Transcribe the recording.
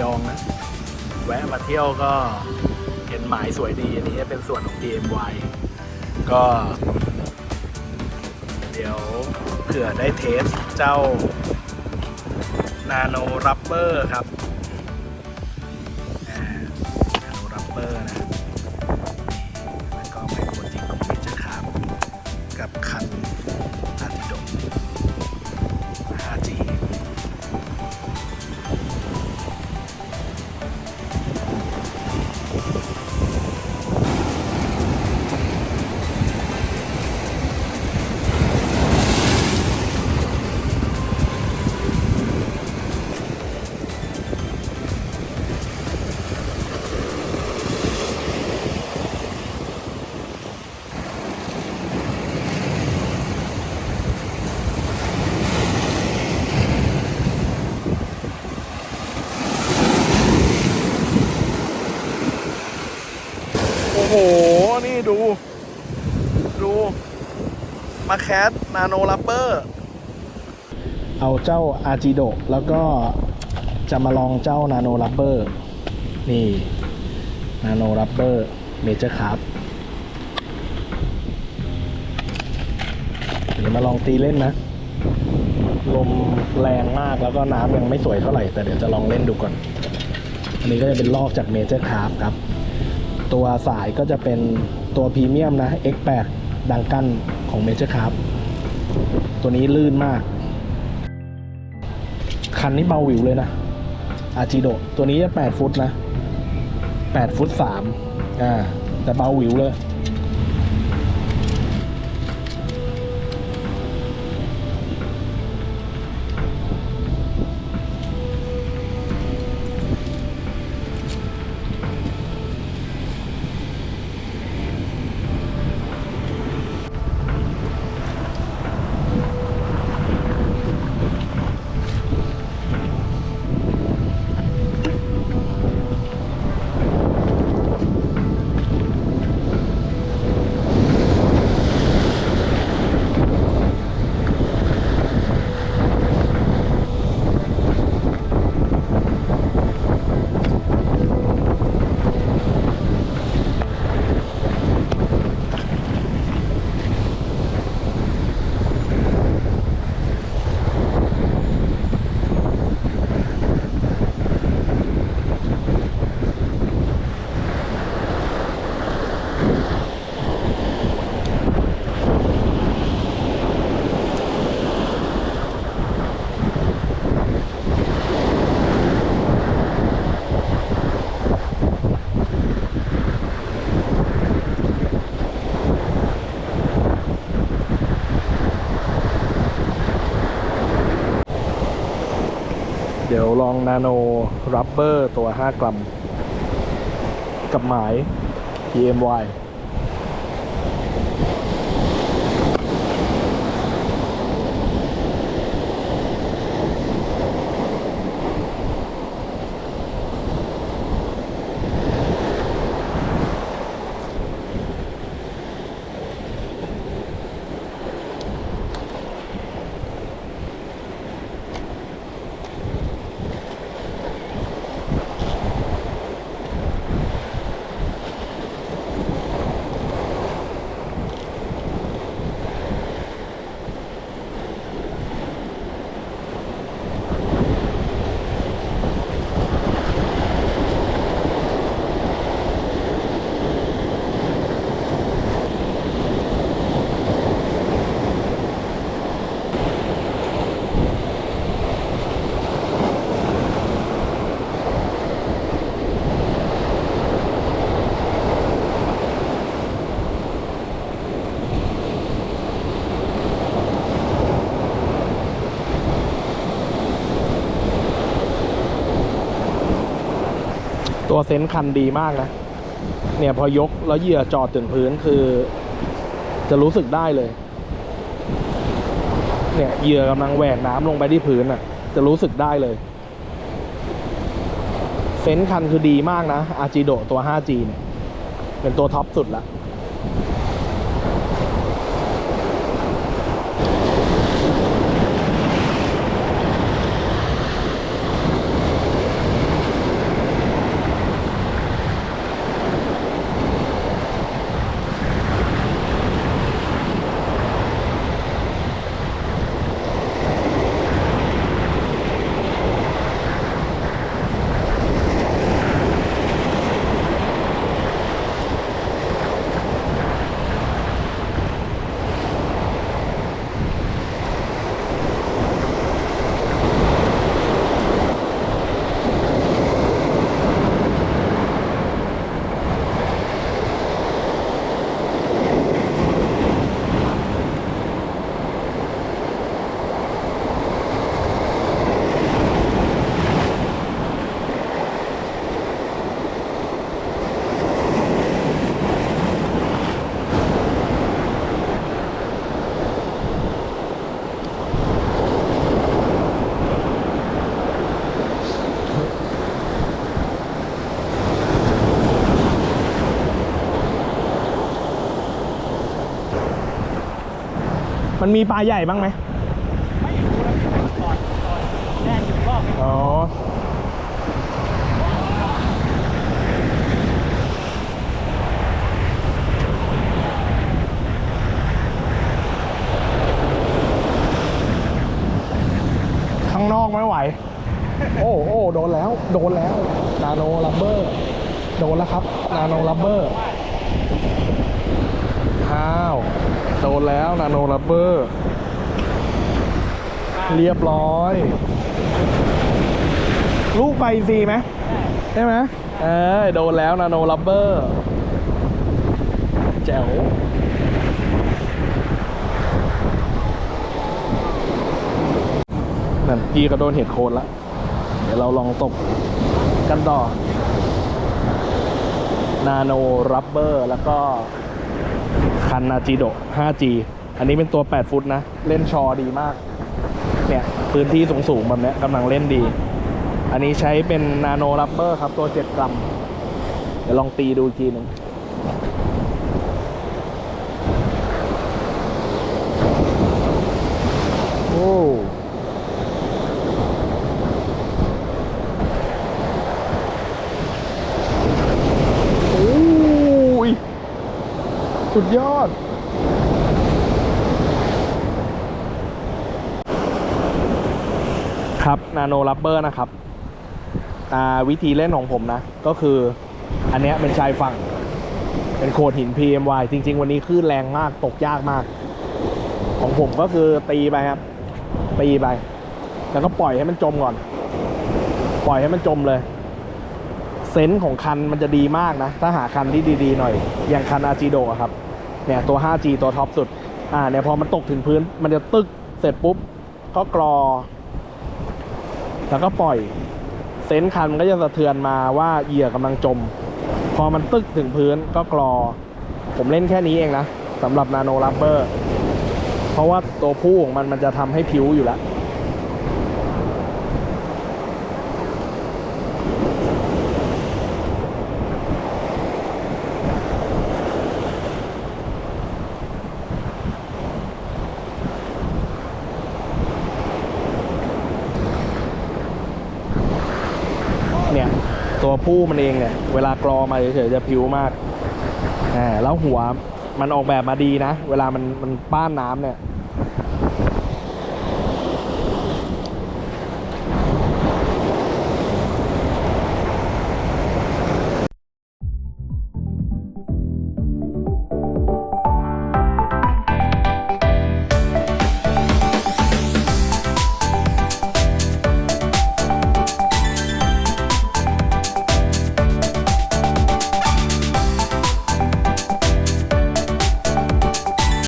ยองนะ แวะมาเที่ยวก็เห็นหมายสวยดี อันนี้เป็นส่วนของ DMY ก็ เดี๋ยวเผื่อได้เทสเจ้า Nano Rubber ครับอ่า Nano Rubber นะ แล้วก็เป็นโปรเจกต์ของพิจครับ กับคัน มาแคสนาโนลัปเปอร์เอาเจ้าอาจิโดแล้วก็จะมาลองเจ้านาโนลัปเปอร์นี่นาโนลัปเปอร์เมเจอร์ครับเดี๋ยวมาลองตีเล่นนะ ลมแรงมากแล้วก็น้ำยังไม่สวยเท่าไหร่ แต่เดี๋ยวจะลองเล่นดูก่อน อันนี้ก็จะเป็นลอกจากเมเจอร์คาร์ครับ ตัวสายก็จะเป็นตัวพรีเมียมนะ X8 ดังกัน ของเมเจอร์ครับตัวนี้ลื่นมาก คันนี้เบาหวิวเลยนะอาจิโดตัวนี้จะ8ฟุตนะ8ฟุต3อ่าแต่เบาหวิวเลย ยวลองนาโนรับเบอร์ตัว 5 กรัม กับหมาย EMY ตัวเซนส์คันดีมากนะ เนี่ยพอยกแล้วเหยื่อจอดถึงพื้นคือ จะรู้สึกได้เลย เนี่ยเหยื่อกำลังแหวกน้ำลงไปที่พื้นอะ จะรู้สึกได้เลย เซนส์คันคือดีมากนะอาจิโดตัว 5G เนี่ยเป็นตัวท็อปสุดละ มันมีปลาใหญ่บ้างไหมไม่รู้นะก่อนก่อนแล่อยู่รอบนึงอ๋อข้างนอกไม่ไหว โอ้โอ้โดนแล้ว โดนแล้ว นาโนลับเบอร์ โดนแล้วครับ นาโนลับเบอร์ อ้าว โดนแล้วนาโนลับเบอร์ เรียบร้อย ลูกไปซีไหมใช่ไหมเออโดนแล้วนาโนลับเบอร์ แจ๋วนั่นพี่ก็โดนเห็ดโคนละ เดี๋ยวเราลองตกกันต่อ นาโนรับเบอร์แล้วก็ คันนาจิโด 5G อันนี้เป็นตัว 8 ฟุตนะ เล่นชอดีมาก เนี่ย พื้นที่สูงๆแบบนี้กำลังเล่นดี อันนี้ใช้เป็นนาโนรับเบอร์ครับ ตัว 7 กรัม เดี๋ยวลองตีดูอีกทีหนึ่งโอ้โอ้ย สุดยอด ครับนาโนรับเบอร์นะครับวิธีเล่นของผมนะ ก็คืออันนี้เป็นชายฝั่ง เป็นโขดหิน PMY จริง ๆ วันนี้คลื่นแรงมากตกยากมาก ของผมก็คือตีไปครับ ตีไป แล้วก็ปล่อยให้มันจมก่อน ปล่อยให้มันจมเลย เซนส์ของคันมันจะดีมากนะ ถ้าหาคันที่ดีๆหน่อย อย่างคันอาจิโดะครับ เนี่ยตัว 5G ตัวท็อปสุด อ่าเนี่ยพอมันตกถึงพื้น มันจะตึกเสร็จปุ๊บ ก็กรอ แล้วก็ปล่อย เซนส์คันมันก็จะสะเทือนมาว่าเหยื่อกำลังจม พอมันตึกถึงพื้นก็กรอ ผมเล่นแค่นี้เองนะสำหรับนาโนรับเบอร์ เพราะว่าตัวผู้ของมันมันจะทำให้ผิวอยู่แล้ว เนี่ย ตัวผู้มันเองเนี่ย เวลากรอมาเฉยๆจะผิวมากอ่าแล้วหัวมันออกแบบมาดีนะ เวลามันมันป้านน้ำเนี่ย